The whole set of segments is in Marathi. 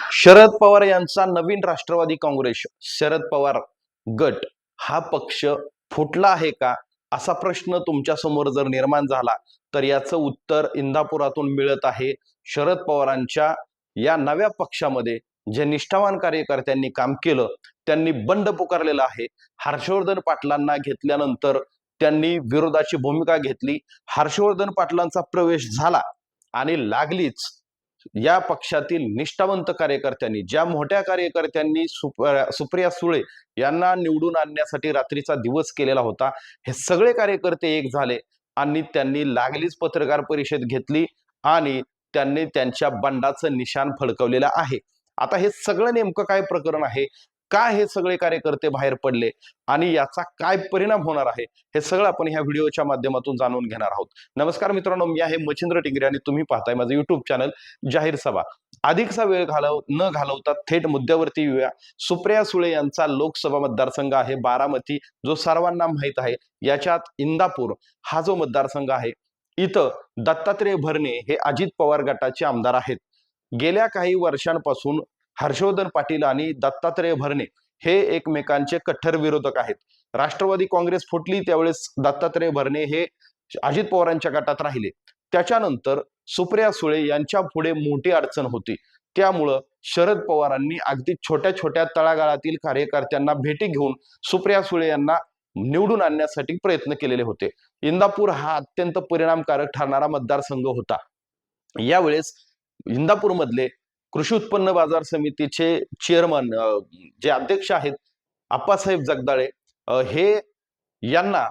शरद पवार यांचा नवीन राष्ट्रवादी काँग्रेस. शरद पवार गट हा पक्ष फुटला आहे का? असा प्रश्न तुमच्यासमोर जर निर्माण झाला तर याचं उत्तर इंदापुरातून मिळत आहे शरद पवारांच्या या नव्या पक्षामध्ये. जे निष्ठावान कार्यकर्त्यांनी काम केलं त्यांनी बंड पुकारलेलं आहे. हर्षवर्धन पाटलांना घेतल्यानंतर त्यांनी विरोधाची भूमिका घेतली. हर्षवर्धन पाटलांचा प्रवेश झाला आणि लागलीच. या पक्षातील निष्ठावंत कार्यकर्त्यांनी ज्या मोठ्या कार्यकर्त्यांनी सुप्रिया सुप्रिया सुळे यांना निवडून आणण्यासाठी रात्रीचा दिवस केलेला होता हे सगळे कार्यकर्ते एक झाले आणि त्यांनी लागलीच पत्रकार परिषद घेतली आणि त्यांनी त्यांच्या बंडाचं निशाण फडकवलेलं आहे. आता हे सगळं नेमकं काय प्रकरण आहे? का हे सगळे कार्यकर्ते बाहेर पडले आणि याचा काय परिणाम होणार आहे हे सगळं आपण ह्या व्हिडिओच्या माध्यमातून जाणून घेणार आहोत. नमस्कार मित्रांनो मी आहे मच्छिंद्र टिंगरे आणि तुम्ही पाहताय माझं युट्यूब चॅनल जाहीर सभा. अधिकचा वेळ घालव न घालवता थेट मुद्द्यावरती येऊया. सुप्रिया सुळे यांचा लोकसभा मतदारसंघ आहे बारामती जो सर्वांना माहीत आहे. याच्यात इंदापूर हा जो मतदारसंघ आहे इथं दत्तात्रेय भरणे हे अजित पवार गटाचे आमदार आहेत. गेल्या काही वर्षांपासून हर्षवर्धन पाटील आणि दत्तात्रेय भरणे हे एकमेकांचे कट्टर विरोधक आहेत. राष्ट्रवादी काँग्रेस फुटली त्यावेळेस दत्तात्रेय भरणे हे अजित पवारांच्या गटात राहिले. त्याच्यानंतर सुप्रिया सुळे यांच्या पुढे मोठी अडचण होती. त्यामुळं शरद पवारांनी अगदी छोट्या छोट्या तळागाळातील कार्यकर्त्यांना भेटी घेऊन सुप्रिया सुळे यांना निवडून आणण्यासाठी प्रयत्न केलेले होते. इंदापूर हा अत्यंत परिणामकारक ठरणारा मतदारसंघ होता. यावेळेस इंदापूरमधले कृषी उत्पन्न बाजार समितीचे चेअरमन जे अध्यक्ष आहेत आप्पासाहेब जगदाळे हे यांना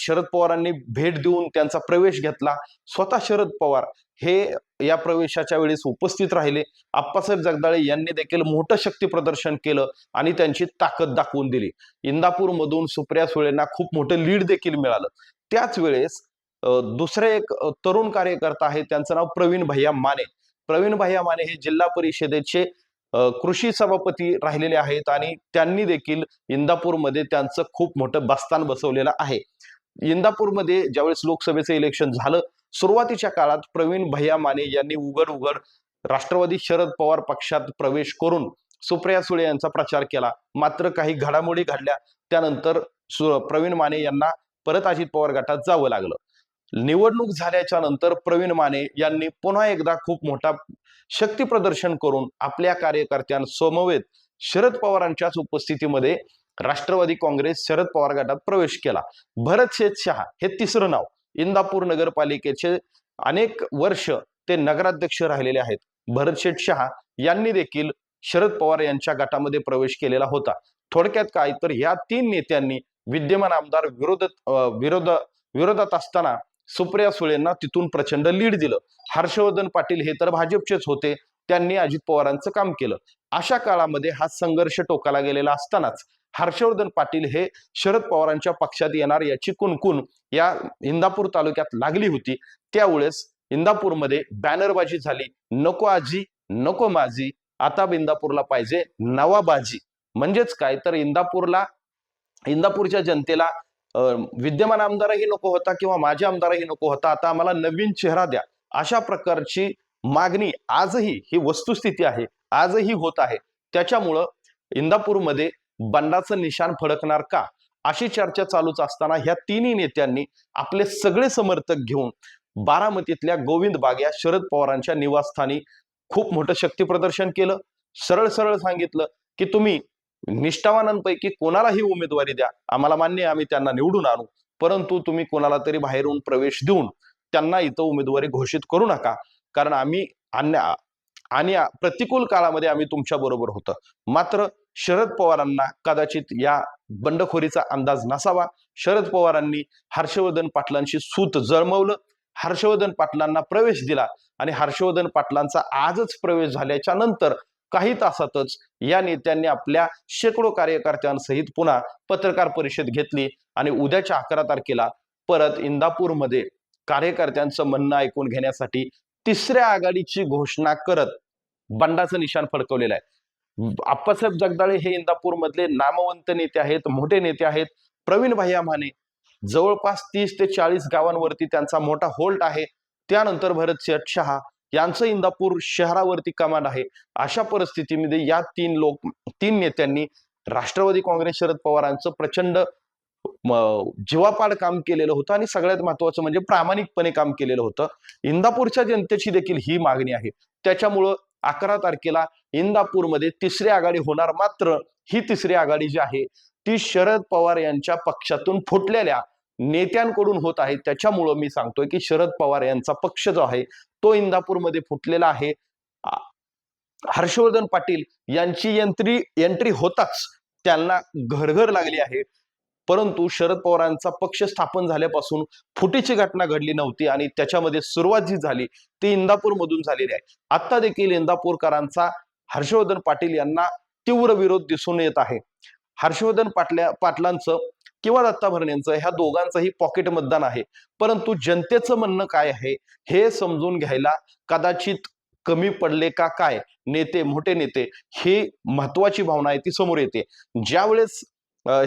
शरद पवारांनी भेट देऊन त्यांचा प्रवेश घेतला. स्वतः शरद पवार हे या प्रवेशाच्या वेळेस उपस्थित राहिले. आप्पासाहेब जगदाळे यांनी देखील मोठं शक्ती प्रदर्शन केलं आणि त्यांची ताकद दाखवून दिली. इंदापूरमधून सुप्रिया सुळेंना खूप मोठं लीड देखील मिळालं. त्याच वेळेस दुसरे एक तरुण कार्यकर्ता आहे त्यांचं नाव प्रवीण भैया माने. प्रवीण भैया माने हे जिल्हा परिषदेचे कृषी सभापती राहिलेले आहेत आणि त्यांनी देखील इंदापूरमध्ये त्यांचं खूप मोठं बस्तान बसवलेलं आहे. इंदापूरमध्ये ज्यावेळेस लोकसभेचं इलेक्शन झालं सुरुवातीच्या काळात प्रवीण भैया माने यांनी उघड उघड राष्ट्रवादी शरद पवार पक्षात प्रवेश करून सुप्रिया सुळे यांचा प्रचार केला. मात्र काही घडामोडी घडल्या त्यानंतर प्रवीण माने यांना परत अजित पवार गटात जावं लागलं. निवडणूक झाल्याच्यानंतर प्रवीण माने यांनी पुन्हा एकदा खूप मोठा शक्ती प्रदर्शन करून आपल्या कार्यकर्त्यांसमवेत शरद पवारांच्याच उपस्थितीमध्ये राष्ट्रवादी काँग्रेस शरद पवार गटात प्रवेश केला. भरत शेठ शहा हे तिसरं नाव. इंदापूर नगरपालिकेचे अनेक वर्ष ते नगराध्यक्ष राहिलेले आहेत. भरत शेठ शहा यांनी देखील शरद पवार यांच्या गटामध्ये प्रवेश केलेला होता. थोडक्यात काय? तर या तीन नेत्यांनी विद्यमान आमदार विरोध विरोध विरोधात असताना सुप्रिया सुळेंना तिथून प्रचंड लीड दिलं. हर्षवर्धन पाटील हे तर भाजपचेच होते. त्यांनी अजित पवारांचं काम केलं. अशा काळामध्ये हा संघर्ष टोकाला गेलेला असतानाच हर्षवर्धन पाटील हे शरद पवारांच्या पक्षात येणार याची कुणकुण या इंदापूर तालुक्यात लागली होती. त्यावेळेस इंदापूरमध्ये बॅनरबाजी झाली. नको आजी नको माझी आता इंदापूरला पाहिजे नवाबाजी. म्हणजेच काय? तर इंदापूरला इंदापूरच्या जनतेला विद्यमान आमदारही नको होता किंवा माझे आमदारही नको होता. आता आम्हाला नवीन चेहरा द्या. अशा प्रकारची मागणी आजही ही वस्तुस्थिती आहे. आजही होत आहे. त्याच्यामुळं इंदापूरमध्ये बंडाचं निशाण फडकणार का? अशी चर्चा चालूच असताना ह्या तिन्ही नेत्यांनी आपले सगळे समर्थक घेऊन बारामतीतल्या गोविंद बाग या शरद पवारांच्या निवासस्थानी खूप मोठं शक्तीप्रदर्शन केलं. सरळ सरळ सांगितलं की तुम्ही निष्ठावानांपैकी कोणालाही उमेदवारी द्या. आम्हाला मान्य आहे आम्ही त्यांना निवडून आणू. परंतु तुम्ही कोणाला तरी बाहेरून प्रवेश देऊन त्यांना इथं उमेदवारी घोषित करू नका. कारण आम्ही अन्य आणि प्रतिकूल काळामध्ये आम्ही तुमच्या बरोबर होतं. मात्र शरद पवारांना कदाचित या बंडखोरीचा अंदाज नसावा. शरद पवारांनी हर्षवर्धन पाटलांशी सूत जळमवलं हर्षवर्धन पाटलांना प्रवेश दिला. आणि हर्षवर्धन पाटलांचा आजच प्रवेश झाल्याच्यानंतर काही तासातच या नेत्यांनी आपल्या शेकडो कार्यकर्त्यांसहित पुन्हा पत्रकार परिषद घेतली आणि उद्याच्या अकरा तारखेला परत इंदापूरमध्ये कार्यकर्त्यांचं म्हणणं ऐकून घेण्यासाठी तिसऱ्या आघाडीची घोषणा करत बंडाचं निशाण फडकवलेलं आहे. आप्पासाहेब जगदाळे हे इंदापूर मधले नामवंत नेते आहेत मोठे नेते आहेत. प्रवीण भैया माने जवळपास तीस ते चाळीस गावांवरती त्यांचा मोठा होल्ट आहे. त्यानंतर भरत शेठ शहा यांचं इंदापूर शहरावरती कमांड आहे. अशा परिस्थितीमध्ये या तीन लोक तीन नेत्यांनी राष्ट्रवादी काँग्रेस शरद पवारांचं प्रचंड जीवापाड काम केलेलं होतं आणि सगळ्यात महत्वाचं म्हणजे प्रामाणिकपणे काम केलेलं होतं. इंदापूरच्या जनतेची देखील ही मागणी आहे. त्याच्यामुळं अकरा तारखेला इंदापूरमध्ये तिसरी आघाडी होणार मात्र ही तिसरी आघाडी जी आहे ती शरद पवार यांच्या पक्षातून फुटलेल्या नेत्यांकडून होत आहे. त्याच्यामुळं मी सांगतोय की शरद पवार यांचा पक्ष जो आहे तो इंदापूरमध्ये फुटलेला आहे. हर्षवर्धन पाटील यांची यंत्री एंट्री होताच. त्यांना घरघर लागली आहे. परंतु शरद पवारांचा पक्ष स्थापन झाल्यापासून फुटीची घटना घडली नव्हती आणि त्याच्यामध्ये सुरुवात जी झाली ती इंदापूरमधून झालेली आहे. आता देखील इंदापूरकरांचा हर्षवर्धन पाटील यांना तीव्र विरोध दिसून येत आहे. हर्षवर्धन पाटल्या पाटलांचं किंवा दत्ता भरणेंचं ह्या दोघांचंही पॉकेट मतदान आहे. परंतु जनतेचं म्हणणं काय आहे हे समजून घ्यायला कदाचित कमी पडले का काय नेते मोठे नेते ही महत्वाची भावना आहे ती समोर येते. ज्यावेळेस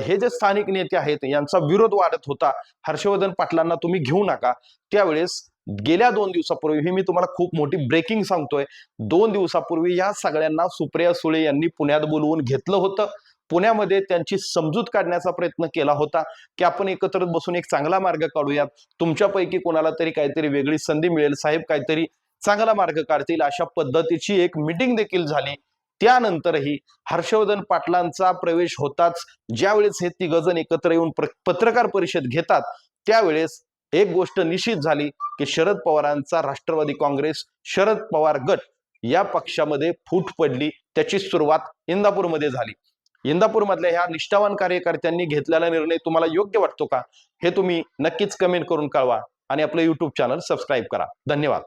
हे जे स्थानिक नेते आहेत यांचा विरोध वाढत होता हर्षवर्धन पाटलांना तुम्ही घेऊ नका त्यावेळेस गेल्या दोन दिवसापूर्वी ही मी तुम्हाला खूप मोठी ब्रेकिंग सांगतोय दोन दिवसापूर्वी या सगळ्यांना सुप्रिया सुळे यांनी पुण्यात बोलवून घेतलं होतं. पुण्यामध्ये त्यांची समजूत काढण्याचा प्रयत्न केला होता की आपण एकत्र बसून एक चांगला मार्ग काढूयात. तुमच्यापैकी कोणाला तरी काहीतरी वेगळी संधी मिळेल. साहेब काहीतरी चांगला मार्ग काढतील. अशा पद्धतीची एक मिटिंग देखील झाली. त्यानंतरही हर्षवर्धन पाटलांचा प्रवेश होताच. ज्यावेळेस हे तिघजण एकत्र येऊन पत्रकार परिषद घेतात त्यावेळेस एक गोष्ट निश्चित झाली की शरद पवारांचा राष्ट्रवादी काँग्रेस शरद पवार गट या पक्षामध्ये फूट पडली. त्याची सुरुवात इंदापूरमध्ये झाली. इंदापूरमधल्या ह्या निष्ठावान कार्यकर्त्यांनी घेतलेला निर्णय तुम्हाला योग्य वाटतो का? हे तुम्ही नक्कीच कमेंट करून कळवा आणि आपलं युट्यूब चॅनल सबस्क्राईब करा. धन्यवाद.